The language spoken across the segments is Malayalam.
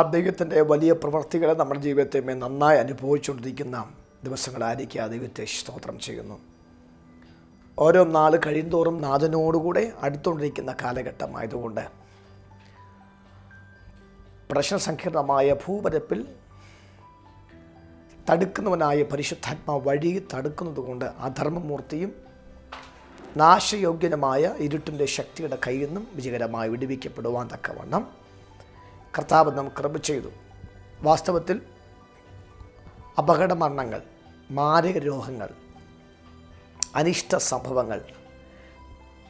ദൈവത്തിന്റെ വലിയ പ്രവൃത്തികളെ നമ്മുടെ ജീവിതത്തെ നന്നായി അനുഭവിച്ചുകൊണ്ടിരിക്കുന്ന ദിവസങ്ങളായിരിക്കും ആ ദൈവത്തെ സ്തോത്രം ചെയ്യുന്നു. ഓരോ നാൾ കഴിയുന്തോറും നാഥനോടുകൂടെ അടുത്തുകൊണ്ടിരിക്കുന്ന കാലഘട്ടമായതുകൊണ്ട് പ്രശ്നസങ്കീർണമായ ഭൂപരപ്പിൽ തടുക്കുന്നവനായ പരിശുദ്ധാത്മാ വഴി തടുക്കുന്നതുകൊണ്ട് അധർമ്മമൂർത്തിയും നാശയോഗ്യനുമായ ഇരുട്ടിന്റെ ശക്തിയുടെ കയ്യിൽ നിന്നും വിജയകരമായി വിടുവിക്കപ്പെടുവാൻ തക്കവണ്ണം കർത്താവ് നമുക്ക് കൃപ ചെയ്തു. വാസ്തവത്തിൽ അപകടമരണങ്ങൾ മാരക രോഗങ്ങൾ അനിഷ്ട സംഭവങ്ങൾ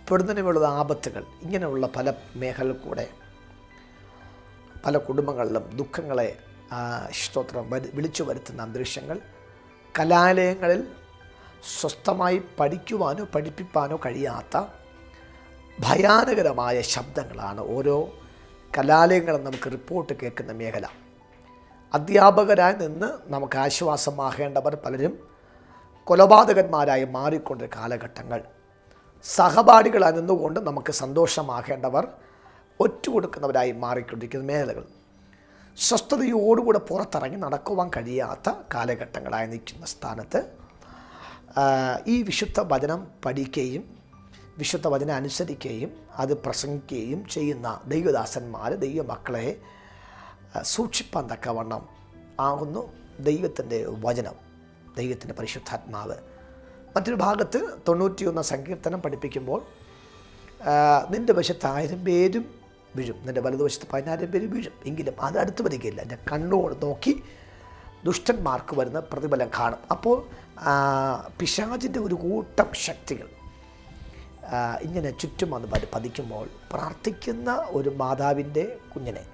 പെടുന്നതിനുള്ള ആപത്തുകൾ ഇങ്ങനെയുള്ള പല മേഖലയിൽ കൂടെ പല കുടുംബങ്ങളിലും ദുഃഖങ്ങളെ സ്തോത്രം വിളിച്ചു വരുത്തുന്ന അന്തരീക്ഷങ്ങൾ കലാലയങ്ങളിൽ സ്വസ്ഥമായി പഠിക്കുവാനോ പഠിപ്പിക്കാനോ കഴിയാത്ത ഭയാനകരമായ ശബ്ദങ്ങളാണ് ഓരോ കലാലയങ്ങളും നമുക്ക് റിപ്പോർട്ട് കേൾക്കുന്ന മേഖല. അധ്യാപകരായി നിന്ന് നമുക്ക് ആശ്വാസമാകേണ്ടവർ പലരും കൊലപാതകന്മാരായി മാറിക്കൊണ്ട കാലഘട്ടങ്ങൾ. സഹപാഠികളായി നിന്നുകൊണ്ട് നമുക്ക് സന്തോഷമാകേണ്ടവർ ഒറ്റുകൊടുക്കുന്നവരായി മാറിക്കൊണ്ടിരിക്കുന്ന മേഖലകൾ. സ്വസ്ഥതയോടുകൂടെ പുറത്തിറങ്ങി നടക്കുവാൻ കഴിയാത്ത കാലഘട്ടങ്ങളായി നിൽക്കുന്ന സ്ഥാനത്ത് ഈ വിശുദ്ധ വചനം പഠിക്കുകയും വിശുദ്ധ വചന അനുസരിക്കുകയും അത് പ്രസംഗിക്കുകയും ചെയ്യുന്ന ദൈവദാസന്മാർ ദൈവമക്കളെ സൂക്ഷിപ്പാൻ തക്കവണ്ണം ആകുന്നു ദൈവത്തിന്റെ വചനം ദൈവത്തിന്റെ പരിശുദ്ധാത്മാവ്. മറ്റൊരു ഭാഗത്ത് തൊണ്ണൂറ്റിയൊന്ന് സങ്കീർത്തനം പഠിപ്പിക്കുമ്പോൾ നിന്റെ വശത്ത് ആയിരം പേരും വീഴും. നിന്റെ വലതുവശത്ത് പതിനായിരം പേര് വീഴും. എങ്കിലും അത് അടുത്ത് വരികയില്ല. എന്റെ കണ്ണോട് നോക്കി ദുഷ്ടന്മാർക്ക് വരുന്ന പ്രതിഫലം കാണും. അപ്പോൾ പിശാചിന്റെ ഒരു കൂട്ടം ശക്തികൾ ഇങ്ങനെ ചുറ്റും വന്ന് പതി- പതിക്കുമ്പോൾ പ്രാർത്ഥിക്കുന്ന ഒരു മാതാവിന്റെ കുഞ്ഞിനെ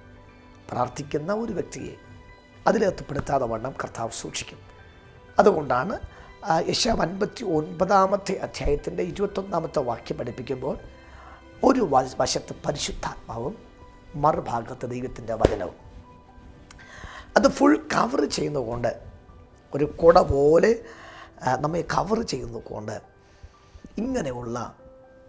പ്രാർത്ഥിക്കുന്ന ഒരു വ്യക്തിയെ അതിലെത്തിപ്പെടുത്താതെ വണ്ണം കർത്താവ് സൂക്ഷിക്കും. അതുകൊണ്ടാണ് യശാം അൻപത്തി ഒൻപതാമത്തെ അധ്യായത്തിന്റെ ഇരുപത്തൊന്നാമത്തെ വാക്യം പഠിപ്പിക്കുമ്പോൾ ഒരു വശത്ത് പരിശുദ്ധാത്മാവും മറുഭാഗത്ത് ദൈവത്തിന്റെ വചനവും. അത് ഫുൾ കവർ ചെയ്യുന്നതുകൊണ്ട് ഒരു കുട പോലെ നമ്മെ കവർ ചെയ്യുന്നതുകൊണ്ട് ഇങ്ങനെയുള്ള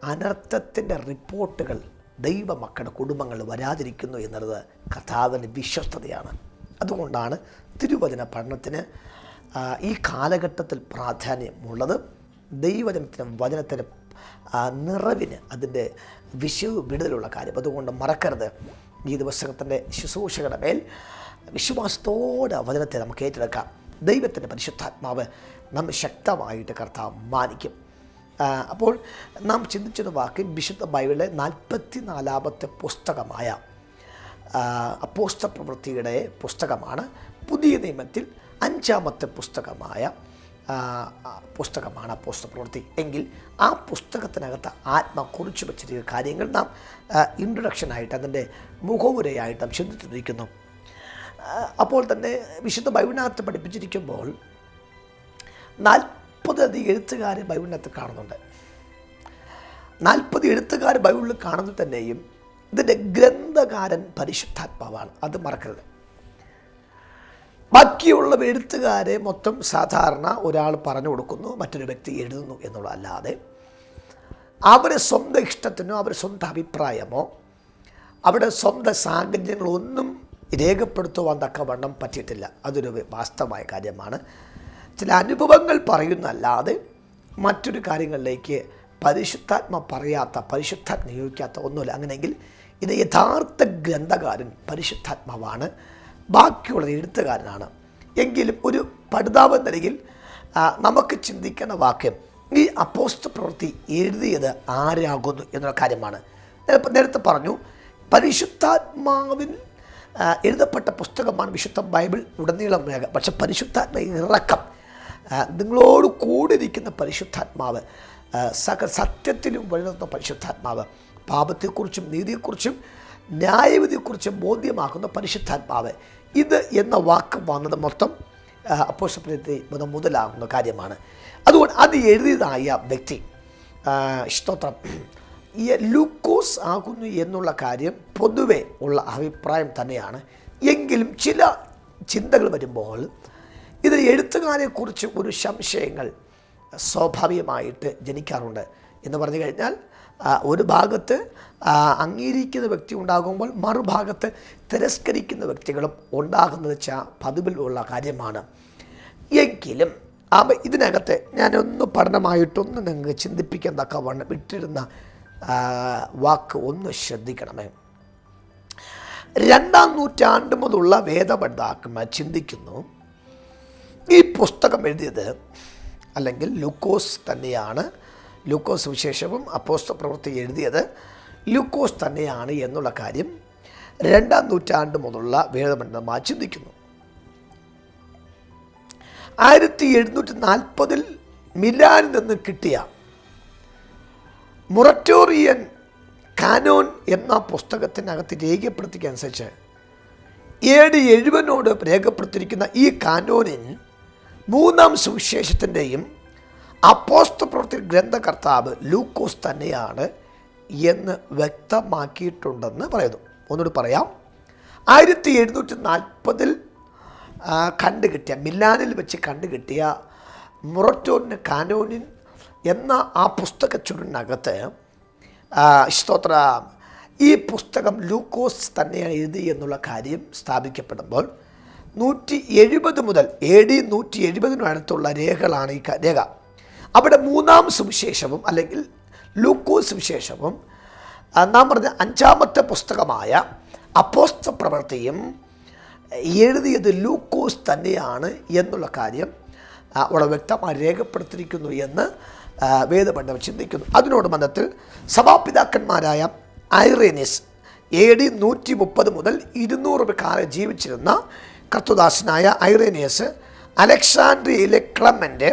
അനർത്ഥത്തിന്റെ റിപ്പോർട്ടുകൾ ദൈവമക്കളുടെ കുടുംബങ്ങൾ വരാതിരിക്കുന്നു എന്നുള്ളത് കഥാവിന്റെ വിശ്വസ്തതയാണ്. അതുകൊണ്ടാണ് തിരുവചന പഠനത്തിന് ഈ കാലഘട്ടത്തിൽ പ്രാധാന്യമുള്ളത്. ദൈവജനത്തിന് വചനത്തിന് നിറവിന് അതിന്റെ വിശു വിടുതലുള്ള കാര്യം. അതുകൊണ്ട് മറക്കരുത്. ഈ ദിവസത്തിന്റെ ശുശ്രൂഷകളുടെ മേൽ വിശ്വാസത്തോടെ വചനത്തെ നമുക്ക് ഏറ്റെടുക്കാം. ദൈവത്തിന്റെ പരിശുദ്ധാത്മാവ് നമ്മെ ശക്തമായിട്ട് കർത്താവ് മാനിക്കും. അപ്പോൾ നാം ചിന്തിച്ചൊരു വാക്ക് വിശുദ്ധ ബൈബിളിലെ നാൽപ്പത്തി നാലാമത്തെ പുസ്തകമായ അപ്പോസ്ത പ്രവൃത്തിയുടെ പുസ്തകമാണ്. പുതിയ നിയമത്തിൽ അഞ്ചാമത്തെ പുസ്തകമായ പുസ്തകമാണ് അപ്പോസ്ത പ്രവൃത്തി. എങ്കിൽ ആ പുസ്തകത്തിനകത്ത് ആത്മ കുറിച്ച് വെച്ചിരിക്കുന്ന കാര്യങ്ങൾ നാം ഇൻട്രൊഡക്ഷനായിട്ട് അതിന്റെ മുഖവുരയായിട്ട് നാം ചിന്തിച്ചിരിക്കുന്നു. അപ്പോൾ തന്നെ വിശുദ്ധ ബൈബിളിനകത്ത് പഠിപ്പിച്ചിരിക്കുമ്പോൾ നാൽപ്പത് അധികം എഴുത്തുകാർ ബൈബിളിനകത്ത് കാണുന്നുണ്ട്. നാൽപ്പത് എഴുത്തുകാർ ബൈബിളിൽ കാണുന്നു തന്നെയും ഇതിന്റെ ഗ്രന്ഥകാരൻ പരിശുദ്ധാത്മാവാണ്. അത് മറക്കരുത്. ബാക്കിയുള്ള എഴുത്തുകാരെ മൊത്തം സാധാരണ ഒരാൾ പറഞ്ഞു കൊടുക്കുന്നു മറ്റൊരു വ്യക്തി എഴുതുന്നു എന്നുള്ളതല്ലാതെ അവരെ സ്വന്തം ഇഷ്ടത്തിനോ അവരെ സ്വന്തം അഭിപ്രായമോ അവരുടെ സ്വന്തം സാഹചര്യങ്ങളൊന്നും രേഖപ്പെടുത്തുവാൻ തക്കവണ്ണം പറ്റിയിട്ടില്ല. അതൊരു വാസ്തവമായ കാര്യമാണ്. ചില അനുഭവങ്ങൾ പറയുന്നല്ലാതെ മറ്റൊരു കാര്യങ്ങളിലേക്ക് പരിശുദ്ധാത്മ പറയാത്ത പരിശുദ്ധാത്മ നിയോഗിക്കാത്ത ഒന്നുമില്ല. അങ്ങനെയെങ്കിൽ ഇത് യഥാർത്ഥ ഗ്രന്ഥകാരൻ പരിശുദ്ധാത്മാവാണ്. ബാക്കിയുള്ളത് എഴുത്തുകാരനാണ്. എങ്കിലും ഒരു പഠിതാവ് നിലയിൽ നമുക്ക് ചിന്തിക്കുന്ന വാക്യം ഈ അപ്പോസ്റ്റ് പ്രവൃത്തി എഴുതിയത് ആരാകുന്നു എന്നുള്ള കാര്യമാണ്. നേരത്തെ- പറഞ്ഞു പരിശുദ്ധാത്മാവിൽ എഴുതപ്പെട്ട പുസ്തകമാണ് വിശുദ്ധ ബൈബിൾ ഉടനീളം പക്ഷെ പരിശുദ്ധാത്മ ഇറക്കം നിങ്ങളോട് കൂടിയിരിക്കുന്ന പരിശുദ്ധാത്മാവ് സക സത്യത്തിലും വഴിനിർത്തുന്ന പരിശുദ്ധാത്മാവ് പാപത്തെക്കുറിച്ചും നീതിയെക്കുറിച്ചും ന്യായവിധിയെക്കുറിച്ചും ബോധ്യമാക്കുന്ന പരിശുദ്ധാത്മാവ്. ഇത് എന്ന വാക്ക് വന്നത് മൊത്തം അപ്പോഷപ്രയത്തെ മുതലാകുന്ന കാര്യമാണ്. അതുകൊണ്ട് അത് എഴുതിയതായ വ്യക്തി സ്തോത്രം. ഈ ലൂക്കോസ് ആകുന്നു എന്നുള്ള കാര്യം പൊതുവെ ഉള്ള അഭിപ്രായം തന്നെയാണ്. എങ്കിലും ചില ചിന്തകൾ വരുമ്പോൾ ഇതിൽ എഴുത്തുകാരെക്കുറിച്ച് ഒരു സംശയങ്ങൾ സ്വാഭാവികമായിട്ട് ജനിക്കാറുണ്ട് എന്ന് പറഞ്ഞു കഴിഞ്ഞാൽ ഒരു ഭാഗത്ത് അംഗീകരിക്കുന്ന വ്യക്തി ഉണ്ടാകുമ്പോൾ മറുഭാഗത്ത് തിരസ്കരിക്കുന്ന വ്യക്തികളും ഉണ്ടാകുന്നത് വെച്ചാൽ പതിവിലുള്ള കാര്യമാണ്. എങ്കിലും അവ ഇതിനകത്ത് ഞാനൊന്ന് പഠനമായിട്ടൊന്ന് നിങ്ങൾക്ക് ചിന്തിപ്പിക്കാൻ ഇട്ടിരുന്ന ആ, വാക്ക് ഒന്ന് ശ്രദ്ധിക്കണമേ. രണ്ടാം നൂറ്റാണ്ട് മുതലുള്ള വേദപഠിതാക്കന്മാർ ചിന്തിക്കുന്നു ഈ പുസ്തകം എഴുതിയത് അല്ലെങ്കിൽ ലൂക്കോസ് തന്നെയാണ്. ലൂക്കോസ് വിശേഷവും അപ്പോസ്ത പ്രവൃത്തി എഴുതിയത് ലൂക്കോസ് തന്നെയാണ് എന്നുള്ള കാര്യം രണ്ടാം നൂറ്റാണ്ട് മുതലുള്ള വേദപണ്ഡിതന്മാർ ചിന്തിക്കുന്നു. ആയിരത്തി എഴുന്നൂറ്റി നാൽപ്പതിൽ മിലാനിൽ നിന്ന് കിട്ടിയ മൊററ്റോറിയൻ കാനോൻ എന്ന പുസ്തകത്തിനകത്ത് രേഖപ്പെടുത്തിക്കനുസരിച്ച് ഏഴ് എഴുപനോട് രേഖപ്പെടുത്തിയിരിക്കുന്ന ഈ കാനോനിൻ മൂന്നാം സുവിശേഷത്തിന്റെയും അപ്പോസ്ത പ്രവൃത്തി ഗ്രന്ഥകർത്താവ് ലൂക്കോസ് തന്നെയാണ് എന്ന് വ്യക്തമാക്കിയിട്ടുണ്ടെന്ന് പറയുന്നു. ഒന്നുകൂടി പറയാം. ആയിരത്തി എഴുന്നൂറ്റി നാൽപ്പതിൽ കണ്ടുകിട്ടിയ മിലാനിൽ വെച്ച് കണ്ടുകിട്ടിയ മൊററ്റോന് കാനോനിൻ എന്ന ആ പുസ്തക ചുരുളിനകത്ത് ആ, സ്തോത്ര ഈ പുസ്തകം ലൂക്കോസ് തന്നെയാണ് എഴുതി എന്നുള്ള കാര്യം സ്ഥാപിക്കപ്പെടുമ്പോൾ നൂറ്റി എഴുപത് മുതൽ എ ഡി നൂറ്റി എഴുപതിനടുത്തുള്ള രേഖകളാണ് ഈ രേഖ. അവിടെ മൂന്നാം സുവിശേഷവും അല്ലെങ്കിൽ ലൂക്കോ സുവിശേഷവും നാം പറഞ്ഞ അഞ്ചാമത്തെ പുസ്തകമായ അപ്പോസ്ത പ്രവൃത്തിയും എഴുതിയത് ലൂക്കോസ് തന്നെയാണ് എന്നുള്ള കാര്യം അവിടെ വ്യക്തമായി രേഖപ്പെടുത്തിയിരിക്കുന്നു എന്ന് വേദപണ്ഡവർ ചിന്തിക്കുന്നു. അതിനോട് ബന്ധത്തിൽ സഭാപിതാക്കന്മാരായ ഐറേനിസ് എ ഡി നൂറ്റി മുപ്പത് മുതൽ ഇരുന്നൂറ് കാലം ജീവിച്ചിരുന്ന കർത്തുദാസനായ ഐറേനിയസ് അലക്സാണ്ട്രിയയിലെ ക്ലമന്റെ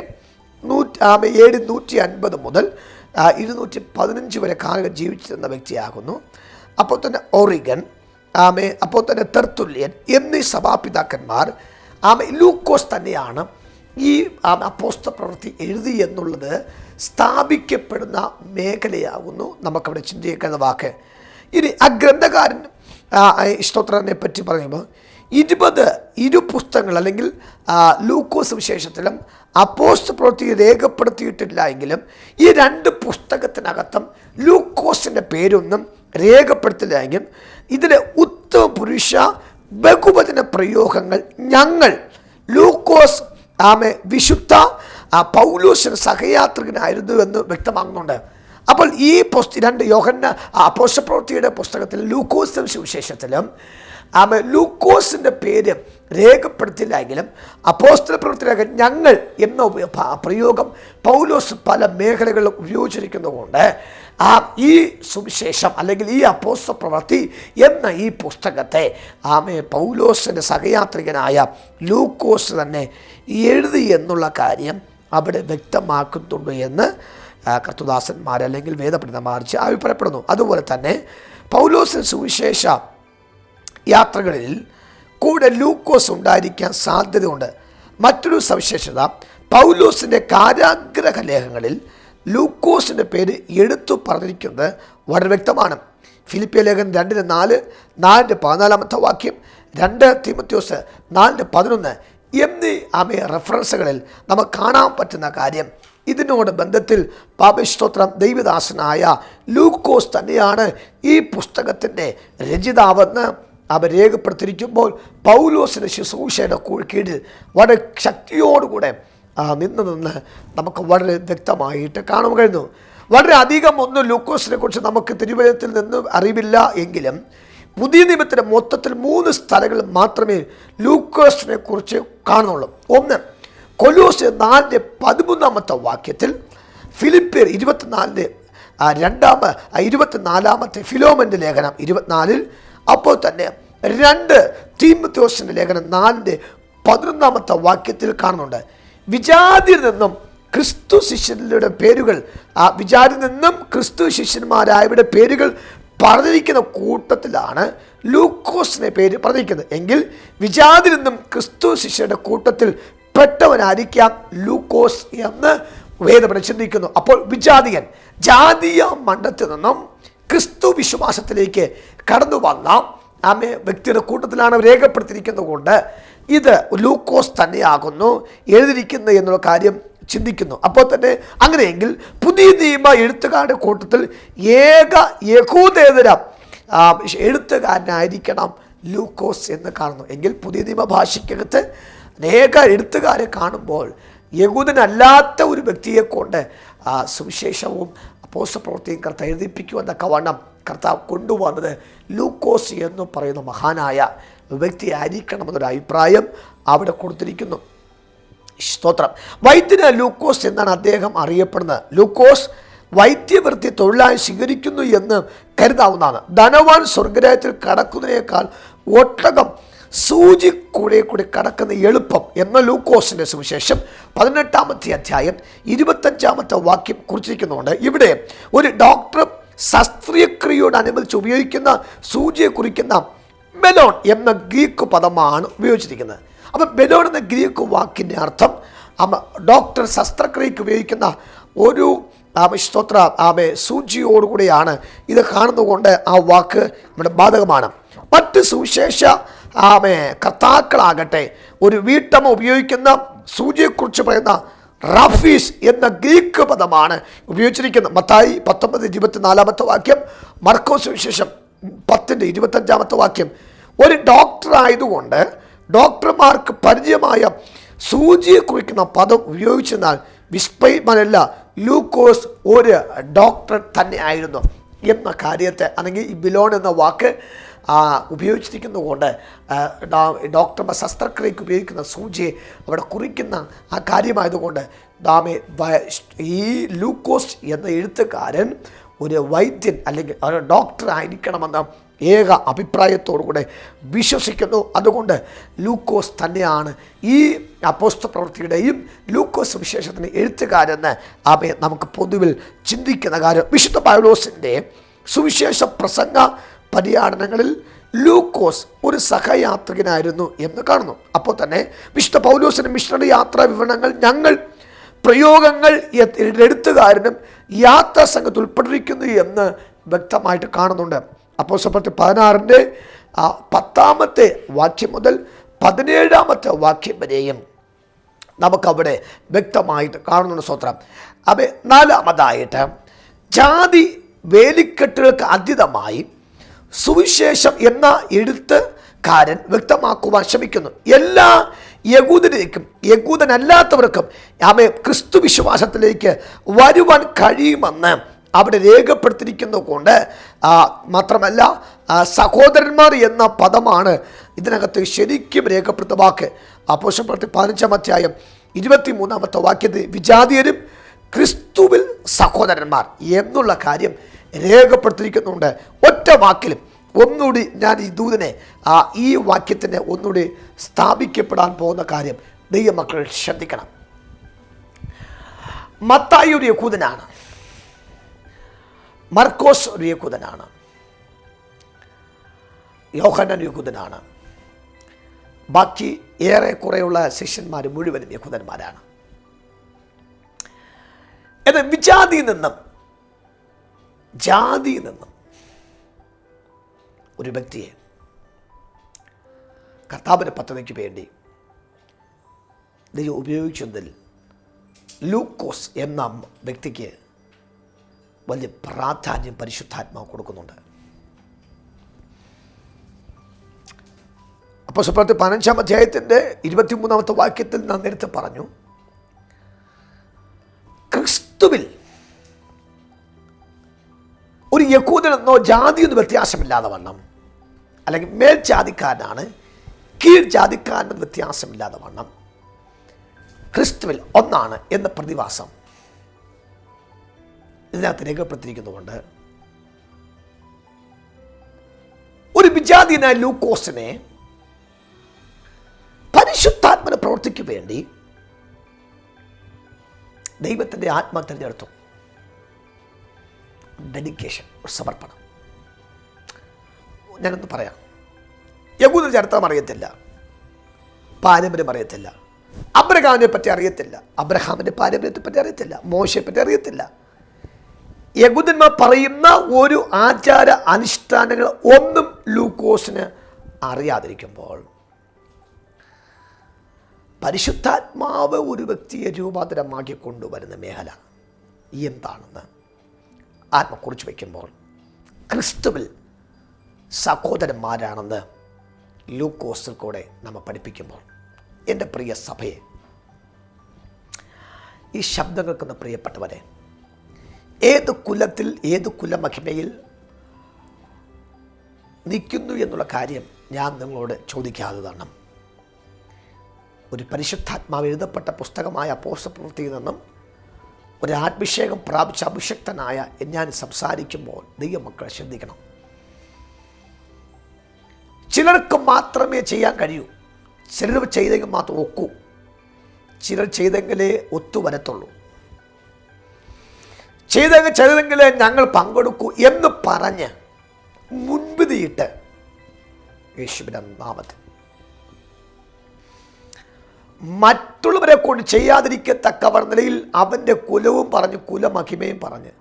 നൂറ്റി എ നൂറ്റി അൻപത് മുതൽ ഇരുന്നൂറ്റി പതിനഞ്ച് വരെ കാലം ജീവിച്ചിരുന്ന വ്യക്തിയാകുന്നു. അപ്പോൾ തന്നെ ഓറിഗൻ ആമേ അപ്പോൾ തന്നെ തെർത്തുല്യൻ എന്നീ സഭാപിതാക്കന്മാർ ആമേ ലൂക്കോസ് തന്നെയാണ് ഈ അപ്പോസ്ത പ്രവൃത്തി എഴുതി എന്നുള്ളത് സ്ഥാപിക്കപ്പെടുന്ന മേഖലയാകുന്നു. നമുക്കവിടെ ചിന്തിക്കേണ്ട വാക്ക്. ഇനി ആ ഗ്രന്ഥകാരൻ ഇഷ്ടോത്രനെ പറ്റി പറയുമ്പോൾ ഇരുപത് ഇരു പുസ്തകങ്ങൾ അല്ലെങ്കിൽ ലൂക്കോസ് വിശേഷത്തിലും അപ്പോസ്റ്റ് പ്രവൃത്തി രേഖപ്പെടുത്തിയിട്ടില്ല എങ്കിലും ഈ രണ്ട് പുസ്തകത്തിനകത്തും ലൂക്കോസിന്റെ പേരൊന്നും രേഖപ്പെടുത്തില്ല എങ്കിലും ഇതിലെ ഉത്തമ പുരുഷ ബഹുവചന പ്രയോഗങ്ങൾ ഞങ്ങൾ ലൂക്കോസ് ആമെ വിശുദ്ധ പൗലോസിന് സഹയാത്രികനായിരുന്നു എന്ന് വ്യക്തമാകുന്നുണ്ട്. അപ്പോൾ ഈ പുസ്ത രണ്ട് യോഹന്ന അപ്പോസ്റ്റപ്രവൃത്തിയുടെ പുസ്തകത്തിൽ ലൂക്കോസ് സുവിശേഷത്തിലും ആമ ലൂക്കോസിന്റെ പേര് രേഖപ്പെടുത്തില്ല എങ്കിലും അപ്പോസ്തല പ്രവൃത്തിയിലൊക്കെ ഞങ്ങൾ എന്ന പ്രയോഗം പൗലോസ് പല മേഖലകളിലും ഉപയോഗിച്ചിരിക്കുന്നതുകൊണ്ട് ആ ഈ സുവിശേഷം അല്ലെങ്കിൽ ഈ അപ്പോസ്ത പ്രവൃത്തി എന്ന ഈ പുസ്തകത്തെ ആമെ പൗലോസിന്റെ സഹയാത്രികനായ ലൂക്കോസ് തന്നെ എഴുതി എന്നുള്ള കാര്യം അവിടെ വ്യക്തമാക്കുന്നുണ്ട് എന്ന് കർത്തുദാസന്മാർ അല്ലെങ്കിൽ വേദപണ്ഡിതന്മാർ അഭിപ്രായപ്പെടുന്നു. അതുപോലെ തന്നെ പൗലോസിന് സുവിശേഷ യാത്രകളിൽ കൂടെ ലൂക്കോസ് ഉണ്ടായിരിക്കാൻ സാധ്യതയുണ്ട്. മറ്റൊരു സവിശേഷത പൗലോസിന്റെ കാരാഗ്രഹ ലേഖങ്ങളിൽ ലൂക്കോസിന്റെ പേര് എടുത്തു പറഞ്ഞിരിക്കുന്നത് വളരെ വ്യക്തമാണ്. ഫിലിപ്പിയ ലേഖനം രണ്ടിന് നാല് നാലിന്റെ പതിനാലാമത്തെ വാക്യം രണ്ട് തിമത്യോസ് നാലിന്റെ പതിനൊന്ന് എന്നീ ആമയ റെഫറൻസുകളിൽ നമുക്ക് കാണാൻ പറ്റുന്ന കാര്യം. ഇതിനോട് ബന്ധത്തിൽ പാപസ്തോത്രം ദൈവദാസനായ ലൂക്കോസ് തന്നെയാണ് ഈ പുസ്തകത്തിന്റെ രചിതാവെന്ന് അവർ രേഖപ്പെടുത്തിയിരിക്കുമ്പോൾ പൗലോസിന്റെ ശുശ്രൂഷയുടെ കീഴിൽ വളരെ ശക്തിയോടുകൂടെ നിന്ന് നിന്ന് നമുക്ക് വളരെ വ്യക്തമായിട്ട് കാണാൻ കഴിഞ്ഞു വളരെ അധികം ഒന്നും ലൂക്കോസിനെ കുറിച്ച് നമുക്ക് തിരുവനന്തപുരത്തിൽ നിന്ന് അറിവില്ല എങ്കിലും പുതിയ നിയമത്തിന്റെ മൊത്തത്തിൽ മൂന്ന് സ്ഥലങ്ങൾ മാത്രമേ ലൂക്കോസിനെ കുറിച്ച് കാണുന്നുള്ളൂ. ഒന്ന് കൊലോസ് നാലിന്റെ പതിമൂന്നാമത്തെ വാക്യത്തിൽ ഫിലിപ്പിയർ ഇരുപത്തിനാലിന്റെ രണ്ടാമ ഇരുപത്തിനാലാമത്തെ ഫിലോമന്റെ ലേഖനം ഇരുപത്തിനാലിൽ അപ്പോൾ തന്നെ രണ്ട് തീമത്യോസിന്റെ ലേഖനം നാലിന്റെ പതിനൊന്നാമത്തെ വാക്യത്തിൽ കാണുന്നുണ്ട്. വിജാതിയിൽ നിന്നും ക്രിസ്തു ശിഷ്യരുടെ പേരുകൾ ആ വിചാരിൽ നിന്നും ക്രിസ്തു ശിഷ്യന്മാരായവരുടെ പേരുകൾ പറഞ്ഞിരിക്കുന്ന കൂട്ടത്തിലാണ് ലൂക്കോസിനെ പേര് പറഞ്ഞിരിക്കുന്നത്. എങ്കിൽ വിചാരിൽ നിന്നും ക്രിസ്തു ശിഷ്യരുടെ കൂട്ടത്തിൽ പെട്ടവനായിരിക്കാം ലൂക്കോസ് എന്ന് വേദപന ചിന്തിക്കുന്നു. അപ്പോൾ വിജാതിയൻ ജാതീയ മണ്ഡത്തിൽ നിന്നും ക്രിസ്തു വിശ്വാസത്തിലേക്ക് കടന്നു വന്ന ആ വ്യക്തിയുടെ കൂട്ടത്തിലാണ് രേഖപ്പെടുത്തിയിരിക്കുന്നത് കൊണ്ട് ഇത് ലൂക്കോസ് തന്നെയാകുന്നു എഴുതിയിരിക്കുന്നത് എന്നുള്ള കാര്യം ചിന്തിക്കുന്നു. അപ്പോൾ തന്നെ അങ്ങനെയെങ്കിൽ പുതിയ നിയമ എഴുത്തുകാരുടെ കൂട്ടത്തിൽ ഏക യഹൂദേതര എഴുത്തുകാരനായിരിക്കണം ലൂക്കോസ് എന്ന് കാണുന്നു. എങ്കിൽ പുതിയ നിയമ ഭാഷയ്ക്കകത്ത് അനേക എഴുത്തുകാരെ കാണുമ്പോൾ യഹൂദനല്ലാത്ത ഒരു വ്യക്തിയെ കൊണ്ട് സുവിശേഷവും അപ്പോസ്ത പ്രവൃത്തിയും കർത്താവ് എഴുതിപ്പിക്കുമെന്നൊക്കെ വണ്ണം കർത്താവ് കൊണ്ടുവന്നത് ലൂക്കോസ് എന്ന് പറയുന്ന മഹാനായ വ്യക്തിയായിരിക്കണമെന്നൊരു അഭിപ്രായം അവിടെ കൊടുത്തിരിക്കുന്നു. സ്തോത്രം. വൈദ്യന് ലൂക്കോസ് എന്നാണ് അദ്ദേഹം അറിയപ്പെടുന്നത്. ലൂക്കോസ് വൈദ്യവൃത്തി തൊഴിലായി സ്വീകരിക്കുന്നു എന്ന് കരുതാവുന്നതാണ്. ധനവാൻ സ്വർഗരാജ്യത്തിൽ കടക്കുന്നതിനേക്കാൾ ഒട്ടകം സൂചി കൂടെ കൂടി കടക്കുന്ന എളുപ്പം എന്ന ലൂക്കോസിന്റെ സുവിശേഷം പതിനെട്ടാമത്തെ അധ്യായം ഇരുപത്തഞ്ചാമത്തെ വാക്യം കുറിച്ചിരിക്കുന്നുണ്ട്. ഇവിടെ ഒരു ഡോക്ടർ ശസ്ത്രക്രിയയോടനുബന്ധിച്ച് ഉപയോഗിക്കുന്ന സൂചിയെ കുറിക്കുന്ന ബെലോൺ എന്ന ഗ്രീക്ക് പദമാണ് ഉപയോഗിച്ചിരിക്കുന്നത്. അപ്പം ബെലോൺ എന്ന ഗ്രീക്ക് വാക്കിന്റെ അർത്ഥം ഡോക്ടർ ശസ്ത്രക്രിയയ്ക്ക് ഉപയോഗിക്കുന്ന ഒരു ആമേ സ്തോത്ര ആമെ സൂചിയോടുകൂടിയാണ് ഇത് കാണുന്നതുകൊണ്ട് ആ വാക്ക് ഇവിടെ ബാധകമാണ്. മറ്റ് സുവിശേഷ ആമെ കർത്താക്കളാകട്ടെ. ഒരു വീട്ടമ്മ ഉപയോഗിക്കുന്ന സൂചിയെക്കുറിച്ച് പറയുന്ന റഫീസ് എന്ന ഗ്രീക്ക് പദമാണ് ഉപയോഗിച്ചിരിക്കുന്നത്. മത്തായി പത്തൊമ്പത് ഇരുപത്തിനാലാമത്തെ വാക്യം മർക്കോസ് വിശേഷം പത്തിന്റെ ഇരുപത്തഞ്ചാമത്തെ വാക്യം. ഒരു ഡോക്ടർ ആയതുകൊണ്ട് ഡോക്ടർമാർക്ക് പരിചയമായ സൂചിയെ കുറിക്കുന്ന പദം ഉപയോഗിച്ചെന്നാൽ വിസ്മയമല്ല ലൂക്കോസ് ഒരു ഡോക്ടർ തന്നെ ആയിരുന്നു എന്ന കാര്യത്തെ അല്ലെങ്കിൽ ഈ ബിലോൺ എന്ന വാക്ക് ഉപയോഗിച്ചിരിക്കുന്നതുകൊണ്ട് ഡോക്ടർമാർ ശസ്ത്രക്രിയയ്ക്ക് ഉപയോഗിക്കുന്ന സൂചിയെ അവിടെ കുറിക്കുന്ന ആ കാര്യമായതുകൊണ്ട് വ- ഈ ലൂക്കോസ് എന്ന എഴുത്തുകാരൻ ഒരു വൈദ്യൻ അല്ലെങ്കിൽ ഒരു ഡോക്ടർ ആയിരിക്കണമെന്ന ഏക അഭിപ്രായത്തോടുകൂടെ വിശ്വസിക്കുന്നു. അതുകൊണ്ട് ലൂക്കോസ് തന്നെയാണ് ഈ അപ്പോസ്ത പ്രവൃത്തിയുടെയും ലൂക്കോസ് വിശേഷത്തിന്റെ എഴുത്തുകാരെന്ന് അവയെ നമുക്ക് പൊതുവിൽ ചിന്തിക്കുന്ന കാര്യം. വിശുദ്ധ പൗലോസിന്റെ സുവിശേഷ പ്രസംഗ പര്യടനങ്ങളിൽ ലൂക്കോസ് ഒരു സഹയാത്രികനായിരുന്നു എന്ന് കാണുന്നു. അപ്പോൾ തന്നെ വിശുദ്ധ പൗലോസിന്റെ മിഷണറി യാത്രാ വിവരണങ്ങൾ ഞങ്ങൾ പ്രയോഗങ്ങൾ എഴുത്തുകാരനും യാത്രാ സംഘത്തിൽ ഉൾപ്പെട്ടിരിക്കുന്നു എന്ന് വ്യക്തമായിട്ട് കാണുന്നുണ്ട്. അപ്പോൾ സപ്പത്തി പതിനാറിന്റെ പത്താമത്തെ വാക്യം മുതൽ പതിനേഴാമത്തെ വാക്യം വരെയും നമുക്കവിടെ വ്യക്തമായിട്ട് കാണുന്നുണ്ട് സ്വത്രം അപ്പം നാലാമതായിട്ട് ജാതി വേലിക്കെട്ടുകൾക്ക് അതീതമായി സുവിശേഷം എന്ന എഴുത്തുകാരൻ വ്യക്തമാക്കുവാൻ ശ്രമിക്കുന്നു. എല്ലാ യകൂദരേക്കും യകൂദനല്ലാത്തവർക്കും ആമേ ക്രിസ്തു വിശ്വാസത്തിലേക്ക് വരുവാൻ കഴിയുമെന്ന് അവിടെ രേഖപ്പെടുത്തിയിരിക്കുന്നത് കൊണ്ട് മാത്രമല്ല സഹോദരന്മാർ എന്ന പദമാണ് ഇതിനകത്ത് ശരിക്കും രേഖപ്പെടുത്ത വാക്ക് അപ്പോഷപ്പെടുത്തി പതിനഞ്ചാം അധ്യായം ഇരുപത്തി മൂന്നാമത്തെ വാക്യത്തിൽ വിജാതീയരും ക്രിസ്തുവിൽ സഹോദരന്മാർ എന്നുള്ള കാര്യം രേഖപ്പെടുത്തിയിരിക്കുന്നുണ്ട്. ഒറ്റ വാക്കിലും ഒന്നുകൂടി ഞാൻ ഈ ദൂതനെ ആ ഈ വാക്യത്തിനെ ഒന്നുകൂടി സ്ഥാപിക്കപ്പെടാൻ പോകുന്ന കാര്യം ദൈവമക്കൾ ശ്രദ്ധിക്കണം. മത്തായി ഒരു യഹൂദനാണ്. മർക്കോസ് ഒരു യക്കൂതനാണ് യോഹനൻ യക്കൂതനാണ് ബാക്കി ഏറെക്കുറെയുള്ള ശിഷ്യന്മാർ മുഴുവനും യഹൂദന്മാരാണ്. എന്നാൽ വിജാതിയിൽ നിന്നും ജാതിയിൽ നിന്നും ഒരു വ്യക്തിയെ കർത്താവിന്റെ പദ്ധതിക്ക് വേണ്ടി ദൈവം ഉപയോഗിച്ചതിൽ ലൂക്കോസ് എന്ന വ്യക്തിക്ക് വലിയ പ്രാധാന്യം പരിശുദ്ധാത്മാവ് കൊടുക്കുന്നുണ്ട്. അപ്പോൾ സുപ്രത്ത് പതിനഞ്ചാം അധ്യായത്തിന്റെ ഇരുപത്തിമൂന്നാമത്തെ വാക്യത്തിൽ നാം നേരത്തെ പറഞ്ഞു ക്രിസ്തുവിൽ ഒരു യക്കൂദനെന്നോ ജാതിയൊന്നും വ്യത്യാസമില്ലാതെ വണ്ണം. അല്ലെങ്കിൽ മേൽജാതിക്കാരനാണ് കീഴ് ജാതിക്കാരന്റെ വ്യത്യാസമില്ലാതെ വണ്ണം. ക്രിസ്തുവിൽ ഒന്നാണ് എന്ന പ്രതിഭാസം ഇതിനകത്ത് രേഖപ്പെടുത്തിയിരിക്കുന്നതുകൊണ്ട് ഒരു വിജാതീയനായ ലൂക്കോസിനെ പരിശുദ്ധാത്മന പ്രവർത്തിക്കു വേണ്ടി ദൈവത്തിന്റെ ആത്മ തിരഞ്ഞെടുത്തു. ഡെഡിക്കേഷൻ ഒരു സമർപ്പണം. ഞാനൊന്ന് പറയാം. യഹൂദ ചരിത്രം അറിയത്തില്ല. പാരമ്പര്യം അറിയത്തില്ല. അബ്രഹാമിനെ പറ്റി അറിയത്തില്ല. അബ്രഹാമിന്റെ പാരമ്പര്യത്തെ പറ്റി അറിയത്തില്ല. മോശയെ പറ്റി അറിയത്തില്ല. യഹൂദന്മാർ പറയുന്ന ഒരു ആചാര അനുഷ്ഠാനങ്ങൾ ഒന്നും ലൂക്കോസിന് അറിയാതിരിക്കുമ്പോൾ പരിശുദ്ധാത്മാവ് ഒരു വ്യക്തിയെ രൂപാന്തരമാക്കി കൊണ്ടുവരുന്ന മേഖല എന്താണെന്ന് ആത്മ കുറിച്ച് വയ്ക്കുമ്പോൾ ക്രിസ്തുവിൽ സഹോദരന്മാരാണെന്ന് ലൂക്കോസിൽ കൂടെ നമ്മൾ പഠിപ്പിക്കുമ്പോൾ എന്റെ പ്രിയ സഭയെ ഈ ശബ്ദം കേൾക്കുന്ന പ്രിയപ്പെട്ടവരെ ഏത് കുലത്തിൽ ഏത് കുലമഹിമയിൽ നിൽക്കുന്നു എന്നുള്ള കാര്യം ഞാൻ നിങ്ങളോട് ചോദിക്കാതെ ചോദിക്കാത്തതാണ് ഒരു പരിശുദ്ധാത്മാവ് എഴുതപ്പെട്ട പുസ്തകമായ അപ്പോസപ്രവൃത്തിയിൽ നിന്നും ഒരു ആത്മഭിഷേകം പ്രാപിച്ച അഭിഷക്തനായ ഞാൻ സംസാരിക്കുമ്പോൾ ദൈവമക്കളെ ശ്രദ്ധിക്കണം. ചിലർക്ക് മാത്രമേ ചെയ്യാൻ കഴിയൂ. ചിലർ ചെയ്തെങ്കിൽ മാത്രം ഒക്കൂ. ചിലർ ചെയ്തെങ്കിലേ ഒത്തുവരത്തുള്ളൂ ചെയ്തെങ്കിൽ ചെയ്തെങ്കിലേ ഞങ്ങൾ പങ്കെടുക്കൂ എന്ന് പറഞ്ഞ് മുൻപിതിയിട്ട് യേശുവിന്റെ നാമത്തിൽ മറ്റുള്ളവരെ കൊണ്ട് ചെയ്യാതിരിക്കത്തക്കവർ നിലയിൽ അവന്റെ കുലവും പറഞ്ഞ് കുലമഹിമയും പറഞ്ഞ്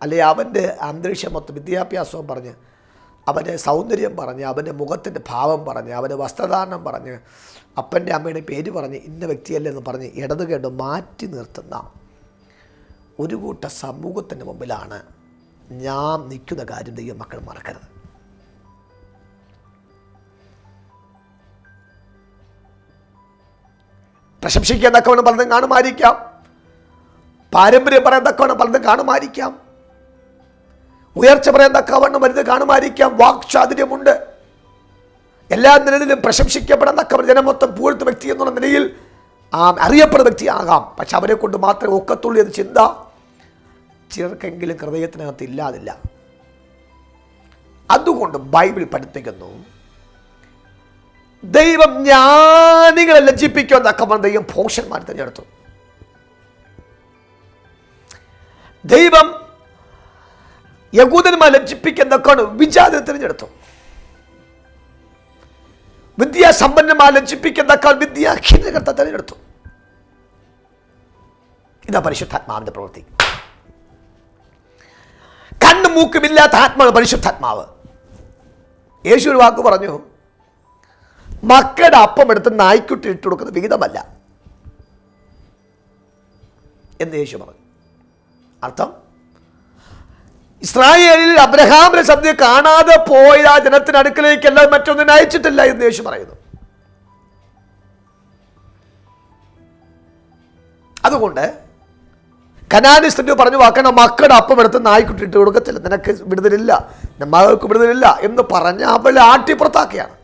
അല്ലെ അവന്റെ അന്തരീക്ഷം മൊത്തം വിദ്യാഭ്യാസവും പറഞ്ഞ് അവന്റെ സൗന്ദര്യം പറഞ്ഞ് അവന്റെ മുഖത്തിന്റെ ഭാവം പറഞ്ഞ് അവന്റെ വസ്ത്രധാരണം പറഞ്ഞ് അപ്പന്റെ അമ്മയുടെ പേര് പറഞ്ഞ് ഇന്ന വ്യക്തിയല്ലേ എന്ന് പറഞ്ഞ് ഇടത് കേട്ട് മാറ്റി നിർത്തുന്ന ഒരു കൂട്ട സമൂഹത്തിന്റെ മുമ്പിലാണ് ഞാൻ നിൽക്കുന്ന കാര്യം ദൈവം മക്കൾ മറക്കരുത്. പ്രശംസിക്കാൻ തക്കവണ്ണം പലതും കാണുമായിരിക്കാം. പാരമ്പര്യം പറയാൻ തക്കവണ്ണം പലതും കാണുമായിരിക്കാം. ഉയർച്ച പറയാൻ തക്കവണ്ണം വലുത് കാണുമായിരിക്കാം. വാക്ചാതുര്യമുണ്ട്. എല്ലാ നിലയിലും പ്രശംസിക്കപ്പെടാൻ തക്കവർ ജനം മൊത്തം പൂഴ്ത്ത വ്യക്തി എന്നുള്ള നിലയിൽ അറിയപ്പെടുന്ന വ്യക്തിയാകാം. പക്ഷെ അവരെ കൊണ്ട് മാത്രമേ ഒക്കത്തുള്ളൂ എന്ന് ചിന്ത ചിലർക്കെങ്കിലും ഹൃദയത്തിനകത്ത് ഇല്ലാതില്ല. അതുകൊണ്ട് ബൈബിൾ പഠിപ്പിക്കുന്നു. ദൈവം ജ്ഞാനികളെ ലജ്ജിപ്പിക്കാൻ എന്നൊക്കെ ദൈവം പോഷന്മാർ തിരഞ്ഞെടുത്തു. ദൈവം യകൂദന്മാർ ലജ്ജിപ്പിക്കുന്നൊക്കെയാണ് വിജാതിനെ തിരഞ്ഞെടുത്തു. വിദ്യാസമ്പന്നന്മാർ ലജ്ജിപ്പിക്കാൻ തക്കാൾ വിദ്യാഹീനകർത്ത തിരഞ്ഞെടുത്തു. ഇതാ പരിശുദ്ധാത്മാവിന്റെ പ്രവൃത്തി. കണ്ണും മൂക്കുമില്ലാത്ത ആത്മാവ് പരിശുദ്ധാത്മാവ്. യേശു ഒരു വാക്ക് പറഞ്ഞു മക്കളുടെ അപ്പം എടുത്ത് നായ്ക്കുട്ടി ഇട്ട് കൊടുക്കുന്ന വിഹിതമല്ല. എന്ന് യേശു പറഞ്ഞു. അർത്ഥം? ഇസ്രായേലിൽ അബ്രഹാമിന്റെ സദ്യ കാണാതെ പോയ ആ ജനത്തിന് അടുക്കലേക്കല്ല മറ്റൊന്നിനെ അയച്ചിട്ടില്ല എന്ന് യേശു പറയുന്നു. അതുകൊണ്ട് കനാനി സ്ത്രീ പറഞ്ഞു വാക്കണ മക്കളുടെ അപ്പം എടുത്ത് നായ്ക്കുട്ടി ഇട്ട് കൊടുക്കത്തില്ല. നിനക്ക് വിടുതലില്ല. മകൾക്ക് വിടുതലില്ല. എന്ന് പറഞ്ഞ് അവൾ ആട്ടി പുറത്താക്കിയാണ്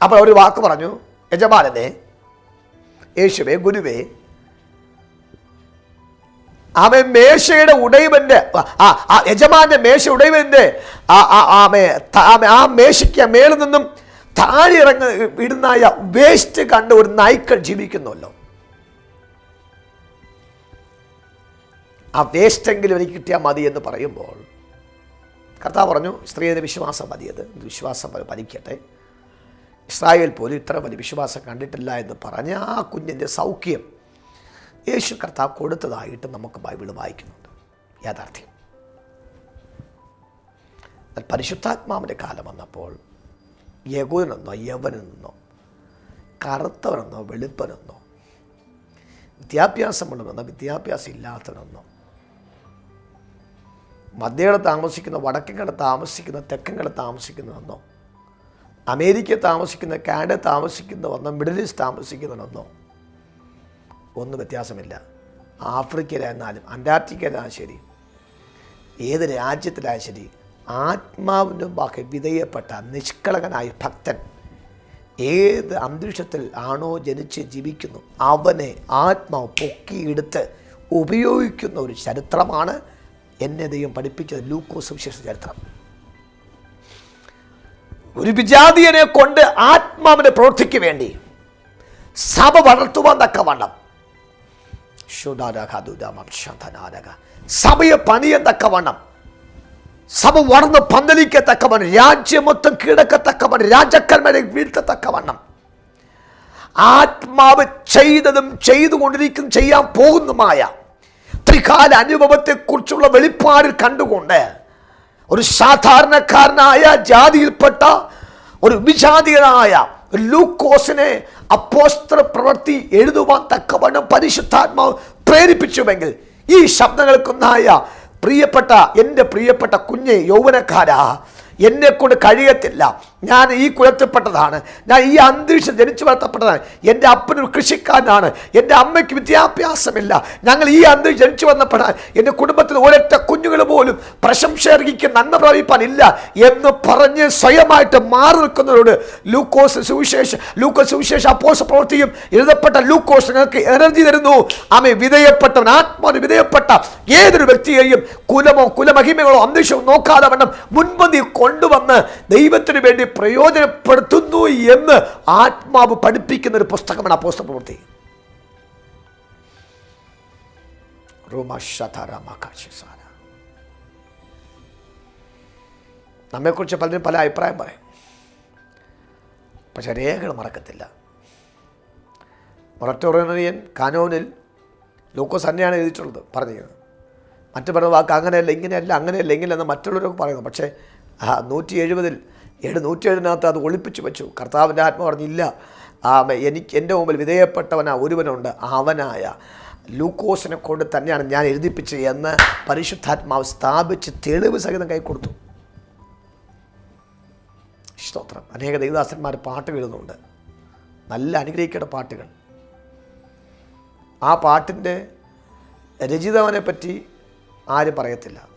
അപ്പോൾ അവർ വാക്ക് പറഞ്ഞു യജമാനനെ യേശുവേ ഗുരുവേ അവൻ മേശയുടെ ഉടയവന്റെ ആ യജമാന്റെ മേശ ഉടയവന്റെ ആ മേശയ്ക്ക് മേളിൽ നിന്നും താഴെ ഇറങ്ങ ഇടുന്നായ വേസ്റ്റ് കണ്ട് ഒരു നായ്ക്കൾ ജീവിക്കുന്നുവല്ലോ. ആ വേസ്റ്റെങ്കിലും എനിക്ക് കിട്ടിയാൽ മതി എന്ന് പറയുമ്പോൾ കർത്താവ് പറഞ്ഞു സ്ത്രീയുടെ വിശ്വാസം മതിയത് വിശ്വാസം ഫലിക്കട്ടെ ഇസ്രായേൽ പോലും ഇത്ര വലിയ വിശ്വാസം കണ്ടിട്ടില്ല എന്ന് പറഞ്ഞ ആ കുഞ്ഞിന്റെ സൗഖ്യം യേശു കർത്താവ് കൊടുത്തതായിട്ട് നമുക്ക് ബൈബിൾ വായിക്കുന്നുണ്ട്. യാഥാർത്ഥ്യം. എന്നാൽ പരിശുദ്ധാത്മാവിന്റെ കാലം വന്നപ്പോൾ യകുനെന്നോ യവനെന്നോ കറുത്തവനെന്നോ വെളുപ്പനെന്നോ വിദ്യാഭ്യാസമുള്ളവനെന്നോ വിദ്യാഭ്യാസം ഇല്ലാത്തവനെന്നോ മധ്യയുടെ താമസിക്കുന്ന വടക്കങ്കട താമസിക്കുന്ന തെക്കങ്കട താമസിക്കുന്നതെന്നോ അമേരിക്ക താമസിക്കുന്ന കാനഡ താമസിക്കുന്നവെന്നോ മിഡിൽ ഈസ്റ്റ് താമസിക്കുന്നവനെന്നോ ഒന്നും വ്യത്യാസമില്ല. ആഫ്രിക്കയിലായിരുന്നാലും അന്റാർട്ടിക്കയിലായാലും ശരി ഏത് രാജ്യത്തിലായാലും ശരി ആത്മാവിന്റെ ബാക്കി വിധേയപ്പെട്ട നിഷ്കളങ്കനായ ഭക്തൻ ഏത് അന്തരീക്ഷത്തിൽ ആണോ ജനിച്ച് ജീവിക്കുന്നു അവനെ ആത്മാവ് പൊക്കിയെടുത്ത് ഉപയോഗിക്കുന്ന ഒരു ചരിത്രമാണ് എന്നെ ദൈവം പഠിപ്പിച്ചത് ലൂക്കോസ് വിശേഷ ചരിത്രം. ഒരു വിജാതീയനെ കൊണ്ട് ആത്മാവിന്റെ പ്രവൃത്തിക്ക് വേണ്ടി സഭ വളർത്തുവാൻ തക്കവണ്ണം സഭയെ പണിയാൻ തക്കവണ്ണം സഭ വളർന്ന് പന്തലിക്കത്തക്കവണ്ണം രാജ്യം മൊത്തം കീഴക്കത്തക്കവണ്ണം രാജക്കന്മാരെ വീഴ്ത്തത്തക്കവണ്ണം ആത്മാവ് ചെയ്തതും ചെയ്തുകൊണ്ടിരിക്കും ചെയ്യാൻ പോകുന്നതുമായ ത്രികാല അനുഭവത്തെക്കുറിച്ചുള്ള വെളിപ്പാട് കണ്ടുകൊണ്ട് ഒരു സാധാരണക്കാരനായ ജാതിയിൽപ്പെട്ട ഒരു വിജാതിയനായ ലൂക്കോസിനെ അപ്പോസ്ത്ര പ്രവൃത്തി എഴുതുവാൻ തക്കവണ്ണം പരിശുദ്ധാത്മാവ് പ്രേരിപ്പിച്ചുവെങ്കിൽ ഈ ശബ്ദങ്ങൾക്കൊന്നായ പ്രിയപ്പെട്ട എന്റെ പ്രിയപ്പെട്ട കുഞ്ഞ് യൗവനക്കാരാ എന്നെ കൊണ്ട് കഴിയത്തില്ല. ഞാൻ ഈ കുലത്തിൽപ്പെട്ടതാണ് ഞാൻ ഈ അന്തരീക്ഷം ജനിച്ചു വളർത്തപ്പെട്ടതാണ്. എന്റെ അപ്പനൊരു കൃഷിക്കാരനാണ്. എന്റെ അമ്മയ്ക്ക് വിദ്യാഭ്യാസമില്ല. ഞങ്ങൾ ഈ അന്തരീക്ഷം ജനിച്ചു വന്നപ്പെടാൻ എന്റെ കുടുംബത്തിൽ ഒരൊറ്റ കുഞ്ഞുങ്ങൾ പോലും പ്രശംസ അർഹിക്കും നന്മ പ്രാപിപ്പാനില്ല എന്ന് പറഞ്ഞ് സ്വയമായിട്ട് മാറി നിൽക്കുന്നവരോട് ലൂക്കോസ് സുവിശേഷ ലൂക്കോസ് സുവിശേഷ അപ്പോസ പ്രവർത്തിയും എഴുതപ്പെട്ട ലൂക്കോസ് നിങ്ങൾക്ക് എനർജി തരുന്നു. ആമെ വിധേയപ്പെട്ടവൻ ആത്മാവിന് വിധേയപ്പെട്ട ഏതൊരു വ്യക്തിയെയും കുലമോ കുലമഹിമകളോ അന്തരീക്ഷമോ നോക്കാതെ വേണം മുൻപന്തി കൊണ്ടുവന്ന് ദൈവത്തിന് വേണ്ടി പ്രയോജനപ്പെടുത്തുന്നു എന്ന് ആത്മാവ് പഠിപ്പിക്കുന്ന ഒരു പുസ്തകമാണ് അപ്പോസ്ത പ്രവൃത്തി. റോമാശാര നമ്മെക്കുറിച്ച് പലരും പല അഭിപ്രായം പറയും. പക്ഷെ രേഖകൾ മറക്കത്തില്ല. മൊററ്റോറിയൻ കാനോനിൽ ലൂക്കോസ് തന്നെയാണ് എഴുതിയിട്ടുള്ളത് പറഞ്ഞിരുന്നത് മറ്റു പറഞ്ഞ വാക്ക് അങ്ങനെയല്ല ഇങ്ങനെയല്ല അങ്ങനെയല്ല ഇങ്ങനെയെന്ന് മറ്റുള്ളവരൊക്കെ പറയുന്നു. പക്ഷേ ആ നൂറ്റി എഴുപതിൽ ഏഴ് നൂറ്റി എഴുപതിനകത്ത് അത് ഒളിപ്പിച്ചു വെച്ചു. കർത്താവിന്റെ ആത്മ പറഞ്ഞില്ല. എനിക്ക് എന്റെ മുമ്പിൽ വിധേയപ്പെട്ടവനാ ഒരുവനുണ്ട് അവനായ ലൂക്കോസിനെ കൊണ്ട് തന്നെയാണ് ഞാൻ എഴുതിപ്പിച്ചത് എന്ന് പരിശുദ്ധാത്മാവ് സ്ഥാപിച്ച് തെളിവ് സഹിതം കൈ കൊടുത്തു. സ്തോത്രം. അനേക ദേവദാസന്മാർ പാട്ടുകൾ എഴുതുന്നുണ്ട് നല്ല അനുഗ്രഹിക്കേണ്ട പാട്ടുകൾ. ആ പാട്ടിന്റെ രചിതവനെ പറ്റി ആരും പറയത്തില്ല.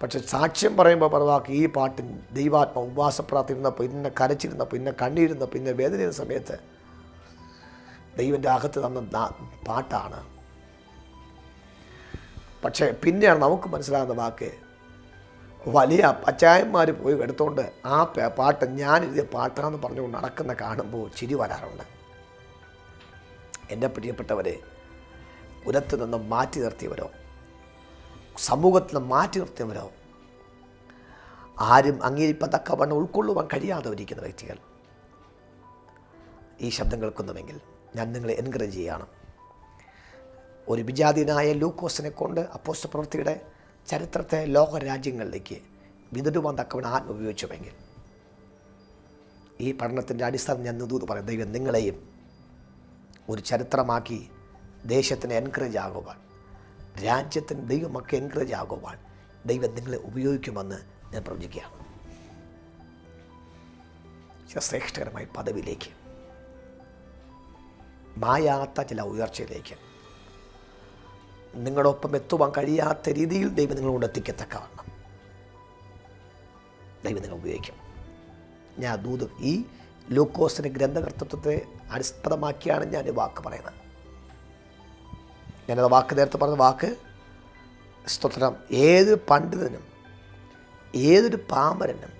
പക്ഷെ സാക്ഷ്യം പറയുമ്പോൾ പറവാക്ക് ഈ പാട്ടിൻ ദൈവാത്മ ഉപവാസപ്രാർത്ഥിരുന്നപ്പോൾ ഇന്നെ കരച്ചിരുന്നപ്പോൾ ഇന്നെ കണ്ണീരുന്നപ്പോൾ ഇന്നെ വേദനയുന്ന സമയത്ത് ദൈവന്റെ അകത്ത് തന്ന പാട്ടാണ്. പക്ഷേ പിന്നെയാണ് നമുക്ക് മനസ്സിലാകുന്ന വാക്ക് വലിയ അച്ചായന്മാർ പോയി എടുത്തുകൊണ്ട് ആ പാട്ട് ഞാൻ എഴുതിയ പാട്ടാന്ന് പറഞ്ഞുകൊണ്ട് നടക്കുന്ന കാണുമ്പോൾ ചിരി വരാറുണ്ട്. എന്റെ പ്രിയപ്പെട്ടവരെ ഉരത്ത് നിന്നും മാറ്റി നിർത്തിയവരോ? സമൂഹത്തിൽ മാറ്റി നിർത്തിയവരാവും. ആരും അംഗീകരിപ്പത്തക്കവണ്ണം ഉൾക്കൊള്ളുവാൻ കഴിയാതെ ഇരിക്കുന്ന വ്യക്തികൾ. ഈ ശബ്ദം കേൾക്കുന്നുവെങ്കിൽ ഞാൻ നിങ്ങളെ എൻകറേജ് ചെയ്യുകയാണ് ഒരു വിജാതീനായ ലൂക്കോസിനെ കൊണ്ട് അപ്പോസ്റ്റ പ്രവൃത്തിയുടെ ചരിത്രത്തെ ലോക രാജ്യങ്ങളിലേക്ക് വിതരുവാൻ തക്കവണ്ണം ആത്മ ഉപയോഗിച്ചുവെങ്കിൽ ഈ പഠനത്തിന്റെ അടിസ്ഥാനം ഞാൻ നിതൂത് പറയും. ദൈവം നിങ്ങളെയും ഒരു ചരിത്രമാക്കി ദേശത്തിന് എൻകറേജ് ആകുവാൻ. രാജ്യത്തിന് ദൈവമൊക്കെ എൻകറേജ് ആകുവാൻ ദൈവം നിങ്ങളെ ഉപയോഗിക്കുമെന്ന് ഞാൻ പ്രവചിക്കുകയാണ്. ശ്രേഷ്ഠകരമായ പദവിയിലേക്ക്. മായാത്ത ചില ഉയർച്ചയിലേക്ക്. നിങ്ങളൊപ്പം എത്തുവാൻ കഴിയാത്ത രീതിയിൽ ദൈവം നിങ്ങളോട് എത്തിക്കത്തക്കവണ്ണം ദൈവം നിങ്ങൾ ഉപയോഗിക്കും. ഞാൻ ദൂത് ഈ ലൂക്കോസിന്റെ ഗ്രന്ഥകർത്തത്വത്തെ അടിസ്ഥാനമാക്കിയാണ് ഞാൻ വാക്ക് പറയുന്നത്. ഞാനത് വാക്ക് നേരത്തെ പറഞ്ഞ വാക്ക്. സ്തോത്രം. ഏത് പണ്ഡിതനും ഏതൊരു പാമരനും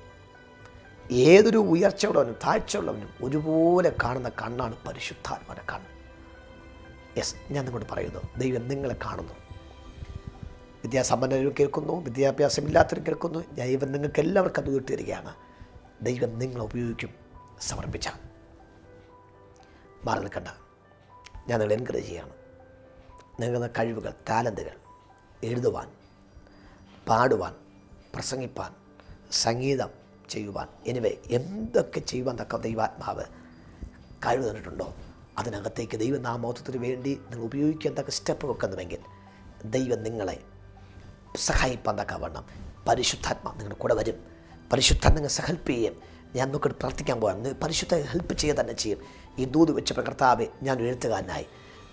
ഏതൊരു ഉയർച്ചയുള്ളവനും താഴ്ചയുള്ളവനും ഒരുപോലെ കാണുന്ന കണ്ണാണ് പരിശുദ്ധാത്മാരെ കണ്ണ്. യെസ് ഞാൻ നിങ്ങളോട് പറയുന്നു ദൈവം നിങ്ങളെ കാണുന്നു. വിദ്യാസമ്പന്നരും കേൾക്കുന്നു വിദ്യാഭ്യാസമില്ലാത്തവരും കേൾക്കുന്നു. ദൈവം നിങ്ങൾക്ക് എല്ലാവർക്കും അത് ഉയർത്തിരിക്കുകയാണ് ദൈവം നിങ്ങളെ ഉപയോഗിക്കും സമർപ്പിച്ച മാറി നിൽക്കണ്ട. ഞാൻ നിങ്ങൾ എൻകറേജ് ചെയ്യാണ്. നിങ്ങളുടെ കഴിവുകൾ ടാലന്റുകൾ എഴുതുവാൻ പാടുവാൻ പ്രസംഗിപ്പാൻ സംഗീതം ചെയ്യുവാൻ എനിവേ എന്തൊക്കെ ചെയ്യുവാൻ തക്ക ദൈവാത്മാവ് കഴിവ് തന്നിട്ടുണ്ടോ? അതിനകത്തേക്ക് ദൈവനാമോത്വത്തിന് വേണ്ടി നിങ്ങൾ ഉപയോഗിക്കാൻ തക്ക സ്റ്റെപ്പ് വെക്കുന്നുവെങ്കിൽ ദൈവം നിങ്ങളെ സഹായിപ്പാൻ തക്കവണ്ണം പരിശുദ്ധാത്മ നിങ്ങളുടെ കൂടെ വരും. പരിശുദ്ധ നിങ്ങൾ ഹെൽപ്പ് ചെയ്യും. ഞാൻ നോക്കിയിട്ട് പ്രാർത്ഥിക്കാൻ പോകാം പരിശുദ്ധ ഹെൽപ്പ് ചെയ്യുക തന്നെ ചെയ്യും. ഈ ദൂത് വെച്ചപ്പോൾ പ്രകർത്താവെ ഞാൻ എഴുത്തുകാരനായി.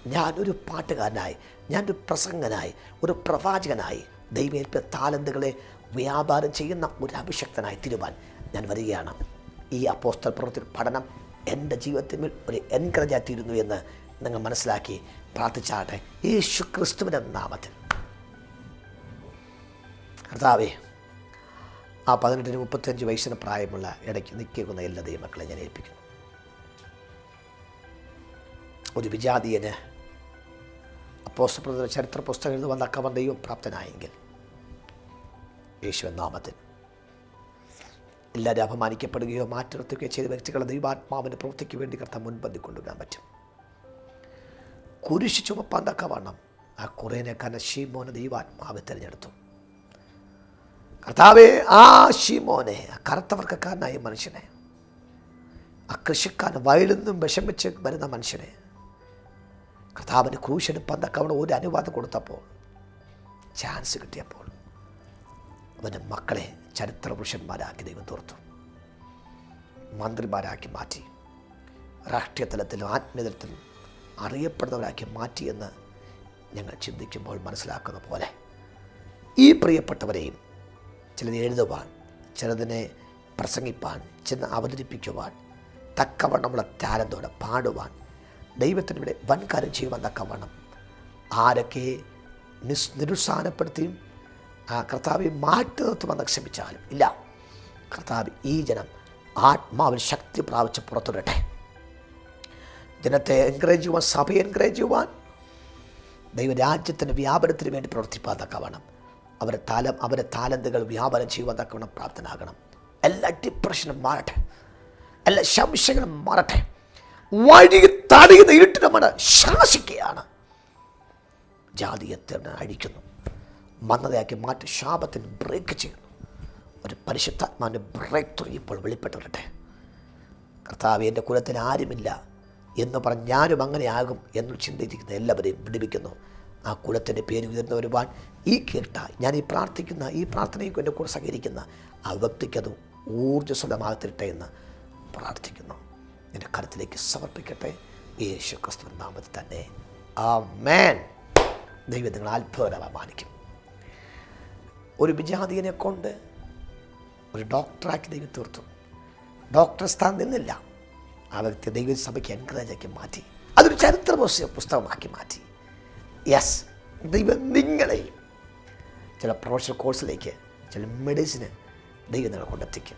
ഞാനൊരു പാട്ടുകാരനായി ഞാനൊരു പ്രസംഗനായി ഒരു പ്രവാചകനായി ദൈവേൽപ്പ താലന്തുകളെ വ്യാപാരം ചെയ്യുന്ന ഒരു അഭിഷക്തനായി തിരുവാൻ ഞാൻ വരികയാണ്. ഈ അപ്പോസ്റ്റൽ പ്രവൃത്തി പഠനം എന്റെ ജീവിതത്തിൽ ഒരു എൻകറേജായി തീരുന്നു എന്ന് നിങ്ങൾ മനസ്സിലാക്കി പ്രാർത്ഥിച്ചാട്ടെ യേശു ക്രിസ്തുവിന്റെ നാമത്തിൽ. കർത്താവേ ആ പതിനെട്ടിന് മുപ്പത്തഞ്ച് വയസ്സിന് പ്രായമുള്ള ഇടയ്ക്ക് നിൽക്കുന്ന എല്ലാ ദൈവമക്കളെ ഞാൻ ഏൽപ്പിക്കുന്നു. ഒരു വിജാതീയന് അപ്പോസ്തപ്രദ ചരിത്ര പുസ്തകം എഴുതുവാൻ തക്കവൻ ദൈവം പ്രാപ്തനായെങ്കിൽ യേശുവൻ നാമത്തിൽ എല്ലാവരും അപമാനിക്കപ്പെടുകയോ മാറ്റി നിർത്തുകയോ ചെയ്ത വ്യക്തികളെ ദൈവാത്മാവിന്റെ പ്രവൃത്തിക്ക് വേണ്ടി കർത്താൻ മുൻപന്തി കൊണ്ടുവരാൻ പറ്റും. കുരിശ് ചുമപ്പാൻ തക്കവണ്ണം ആ കുറേനെ ഷീമോനെ ദൈവാത്മാവ് തിരഞ്ഞെടുത്തു. കർത്താവെ ആ ഷീമോനെ ആ കറുത്ത വർക്കക്കാരനായ മനുഷ്യനെ ആ കൃഷിക്കാരൻ വയലിൽ നിന്നും വിഷമിച്ച് വരുന്ന മനുഷ്യനെ കർത്താവിന് ക്രൂശെടുപ്പാൻ അവിടെ ഒരു അനുവാദം കൊടുത്തപ്പോൾ ചാൻസ് കിട്ടിയപ്പോൾ അവന്റെ മക്കളെ ചരിത്ര പുരുഷന്മാരാക്കി ദൈവം തീർത്തു മന്ത്രിമാരാക്കി മാറ്റി. രാഷ്ട്രീയ തലത്തിലും ആത്മീയതലത്തിലും അറിയപ്പെടുന്നവരാക്കി മാറ്റിയെന്ന് ഞങ്ങൾ ചിന്തിക്കുമ്പോൾ മനസ്സിലാക്കുന്ന പോലെ ഈ പ്രിയപ്പെട്ടവരെയും ചിലത് എഴുതുവാൻ ചിലതിനെ പ്രസംഗിപ്പാൻ ചെന്ന് അവതരിപ്പിക്കുവാൻ തക്കവണ്ണമുള്ള ടാലന്തോടെ പാടുവാൻ ദൈവത്തിന് ഇവിടെ വൻകാര്യം ചെയ്യുവാൻ കവണം ആരൊക്കെ നിസ് നിരുത്സാഹപ്പെടുത്തിയും ആ കർത്താവെ മാറ്റി നിർത്തുമെന്ന് ക്ഷമിച്ചാലും ഇല്ല. കർത്താവ് ഈ ജനം ആത്മാവിൽ ശക്തി പ്രാപിച്ച് പുറത്തുവിടട്ടെ ജനത്തെ എൻകറേജ് ചെയ്യുവാൻ സഭയെ എൻകറേജ് ചെയ്യുവാൻ ദൈവരാജ്യത്തിന്റെ വ്യാപനത്തിന് വേണ്ടി പ്രവർത്തിപ്പാൻ വേണം. അവരെ താലം അവരെ താലന്തുകൾ വ്യാപനം ചെയ്യുവാൻ തക്കവണ്ണം പ്രാപ്തനാകണം. എല്ലാ ഡിപ്രഷനും മാറട്ടെ. എല്ലാ സംശയങ്ങളും മാറട്ടെ. വഴി തടയുന്ന ഇരുട്ട് നമ്മൾ ശാസിക്കുകയാണ്. ജാതിയത്തെ അഴിക്കുന്നു. മന്ദതയാക്കി മാറ്റി ശാപത്തിന് ബ്രേക്ക് ചെയ്യുന്നു. ഒരു പരിശുദ്ധാത്മാവിന്റെ ബ്രേക്ക് ത്രൂ ഇപ്പോൾ വെളിപ്പെട്ട് വരട്ടെ കർത്താവ് എന്റെ കുലത്തിൽ ആരുമില്ല എന്ന് പറഞ്ഞ് ഞാനും അങ്ങനെയാകും എന്ന് ചിന്തിച്ചിരിക്കുന്ന എല്ലാവരെയും വിടുവിക്കുന്നു. ആ കുലത്തിന്റെ പേര് ഉയർന്നു വരുവാൻ ഈ കേട്ട ഞാൻ ഈ പ്രാർത്ഥിക്കുന്ന ഈ പ്രാർത്ഥനയ്ക്ക് എന്റെ കൂടെ സഹകരിക്കുന്ന ആ വ്യക്തിക്കത് ഊർജസ്വലമാകത്തിരട്ടെ എന്ന് പ്രാർത്ഥിക്കുന്നു. എന്റെ കരത്തിലേക്ക് സമർപ്പിക്കട്ടെ. യേശു ക്രിസ്തു നാമത്തിൽ തന്നെ. ആ മേൻ ദൈവം നിങ്ങൾ അത്ഭുതകരമായി മാനിക്കും. ഒരു വിജാതീയനെ കൊണ്ട് ഒരു ഡോക്ടറാക്കി ദൈവം തീർത്തു. ഡോക്ടർ സ്ഥാനം നിന്നില്ല. ആ വ്യക്തി ദൈവസഭയ്ക്ക് എൻകറേജാക്കി മാറ്റി. അതൊരു ചരിത്ര പുസ്ത- പുസ്തകമാക്കി മാറ്റി. യെസ് ദൈവം നിങ്ങളെ ചില പ്രൊഫഷണൽ കോഴ്സിലേക്ക് ചില മെഡിസിന് ദൈവം നിങ്ങളെ കൊണ്ടെത്തിക്കും.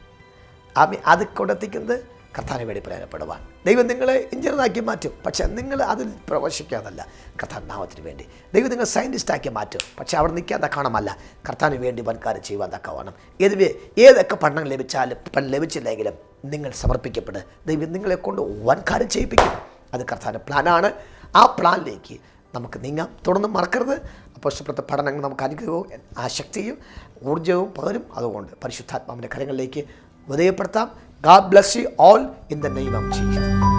അത് കൊണ്ടെത്തിക്കുന്നത് കർത്താനെ വേണ്ടി പ്രയോജനപ്പെടുവാൻ ദൈവം നിങ്ങളെ എഞ്ചിനീയറാക്കി മാറ്റും. പക്ഷേ നിങ്ങൾ അതിൽ പ്രവേശിക്കാതല്ല. കർത്താൻ നാമത്തിന് വേണ്ടി. ദൈവം നിങ്ങൾ സയന്റിസ്റ്റാക്കി മാറ്റും. പക്ഷേ അവിടെ നിൽക്കാൻ തക്കണമല്ല കർത്താന് വേണ്ടി വൻകാരം ചെയ്യുവാൻ തക്കവണം ഏതുവേ ഏതൊക്കെ പഠനം ലഭിച്ചാലും പഠനം ലഭിച്ചില്ലെങ്കിലും നിങ്ങൾ സമർപ്പിക്കപ്പെട്ട് ദൈവം നിങ്ങളെ കൊണ്ട് വൻകാരം ചെയ്യിപ്പിക്കും. അത് കർത്താന്റെ പ്ലാനാണ്. ആ പ്ലാനിലേക്ക് നമുക്ക് നീങ്ങാം. തുടർന്ന് മറക്കരുത്. അപ്പോൾ ഇഷ്ടപ്പെട്ട പഠനങ്ങൾ നമുക്ക് അനുഗ്രഹവും ആ ശക്തിയും ഊർജവും പകരും. അതുകൊണ്ട് പരിശുദ്ധാത്മാവിന്റെ കരങ്ങളിലേക്ക് വിധേയപ്പെടുത്താം God bless you all in the name of Jesus.